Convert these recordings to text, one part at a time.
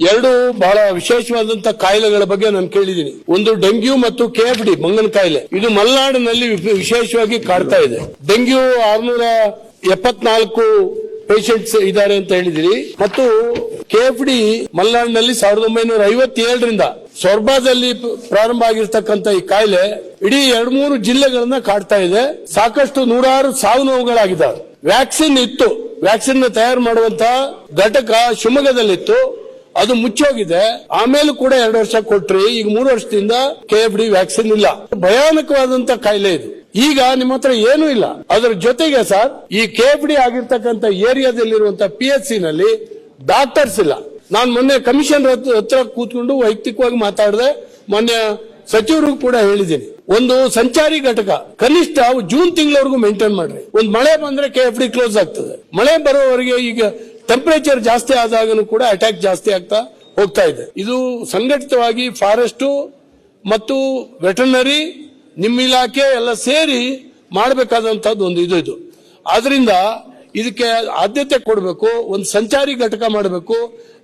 ಎರಡು ಬಹಳ ವಿಶೇಷವಾದಂತಹ ಕಾಯಿಲೆಗಳ ಬಗ್ಗೆ ನಾನು ಕೇಳಿದ್ದೀನಿ. ಒಂದು ಡೆಂಗ್ಯೂ ಮತ್ತು ಕೆಎಫ್ ಡಿ, ಮಂಗನ ಕಾಯಿಲೆ. ಇದು ಮಲೆನಾಡಿನಲ್ಲಿ ವಿಶೇಷವಾಗಿ ಕಾಡ್ತಾ ಇದೆ. ಡೆಂಗ್ಯೂ ಆರ್ನೂರ ಎಪ್ಪತ್ನಾಲ್ಕು ಪೇಷಂಟ್ಸ್ ಇದ್ದಾರೆ ಅಂತ ಹೇಳಿದಿರಿ. ಮತ್ತು ಕೆಎಫ್ ಡಿ ಮಲೆನಾಡಿನಲ್ಲಿ ಸಾವಿರದ ಒಂಬೈನೂರ ಐವತ್ತೇಳರಿಂದ ಸೊರ್ಬಾದಲ್ಲಿ ಪ್ರಾರಂಭ ಆಗಿರ್ತಕ್ಕಂಥ ಈ ಕಾಯಿಲೆ ಇಡೀ ಎರಡ್ ಮೂರು ಜಿಲ್ಲೆಗಳನ್ನ ಕಾಡ್ತಾ ಇದೆ. ಸಾಕಷ್ಟು ನೂರಾರು ಸಾವು ನೋವುಗಳಾಗಿದ್ದಾವೆ. ವ್ಯಾಕ್ಸಿನ್ ಇತ್ತು. ವ್ಯಾಕ್ಸಿನ್ ತಯಾರು ಮಾಡುವಂತ ಘಟಕ ಶಿವಮೊಗ್ಗದಲ್ಲಿತ್ತು. ಅದು ಮುಚ್ಚೋಗಿದೆ. ಆಮೇಲೆ ಕೂಡ ಎರಡು ವರ್ಷ ಕೊಟ್ರಿ, ಈಗ ಮೂರು ವರ್ಷದಿಂದ ಕೆ ಎಫ್ ಡಿ ವ್ಯಾಕ್ಸಿನ್ ಇಲ್ಲ. ಭಯಾನಕವಾದಂತ ಕಾಯಿಲೆ ಇದು. ಈಗ ನಿಮ್ಮ ಹತ್ರ ಏನೂ ಇಲ್ಲ. ಅದರ ಜೊತೆಗೆ ಸರ್, ಈ ಕೆ ಎಫ್ ಡಿ ಆಗಿರ್ತಕ್ಕಂಥ ಏರಿಯಾದಲ್ಲಿರುವಂತ ಪಿ ಎಚ್ ಸಿ ನಲ್ಲಿ ಡಾಕ್ಟರ್ಸ್ ಇಲ್ಲ. ನಾನು ಮೊನ್ನೆ ಕಮಿಷನ್ ಹತ್ರ ಕೂತ್ಕೊಂಡು ವೈಯಕ್ತಿಕವಾಗಿ ಮಾತಾಡಿದೆ. ಮೊನ್ನೆ ಸಚಿವರಿಗೂ ಕೂಡ ಹೇಳಿದ್ದೀನಿ. ಒಂದು ಸಂಚಾರಿ ಘಟಕ, ಕನಿಷ್ಠ ಜೂನ್ ತಿಂಗಳವರೆಗೂ ಮೇಂಟೈನ್ ಮಾಡ್ರಿ. ಒಂದು ಮಳೆ ಬಂದ್ರೆ ಕೆ ಎಫ್ ಡಿ ಕ್ಲೋಸ್ ಆಗ್ತದೆ. ಮಳೆ ಬರೋವರೆಗೆ ಈಗ ಟೆಂಪರೇಚರ್ ಜಾಸ್ತಿ ಆದಾಗನು ಕೂಡ ಅಟ್ಯಾಕ್ ಜಾಸ್ತಿ ಆಗ್ತಾ ಹೋಗ್ತಾ ಇದೆ. ಇದು ಸಂಘಟಿತವಾಗಿ ಫಾರೆಸ್ಟ್ ಮತ್ತು ವೆಟರ್ನರಿ ನಿಮ್ಮ ಇಲಾಖೆ ಎಲ್ಲ ಸೇರಿ ಮಾಡಬೇಕಾದಂತದ್ದು ಒಂದು ಇದು ಇದು. ಆದ್ರಿಂದ ಇದಕ್ಕೆ ಆದ್ಯತೆ ಕೊಡಬೇಕು ಒಂದು ಸಂಚಾರಿ ಘಟಕ ಮಾಡಬೇಕು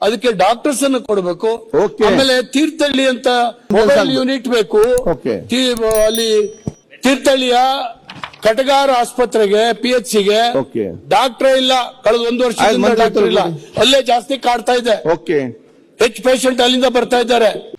ಅದಕ್ಕೆ ಡಾಕ್ಟರ್ಸ್ ಅನ್ನು ಕೊಡಬೇಕು. ಆಮೇಲೆ ತೀರ್ಥಹಳ್ಳಿ ಅಂತ ಮೊಬೈಲ್. ಯೂನಿಟ್ ಬೇಕು. ಅಲ್ಲಿ ತೀರ್ಥಹಳ್ಳಿಯ ಕಟಗಾರ ಆಸ್ಪತ್ರೆಗೆ ಪಿ ಎಚ್ ಸಿಗೆ. ಡಾಕ್ಟರ್ ಇಲ್ಲ. ಕಳೆದ ಒಂದು ವರ್ಷ ಡಾಕ್ಟರ್ ಇಲ್ಲ. ಅಲ್ಲೇ ಜಾಸ್ತಿ ಕಾಡ್ತಾ ಇದೆ. ಓಕೆ ಹೆಚ್ಚು ಪೇಷಂಟ್ ಅಲ್ಲಿಂದ ಬರ್ತಾ ಇದ್ದಾರೆ.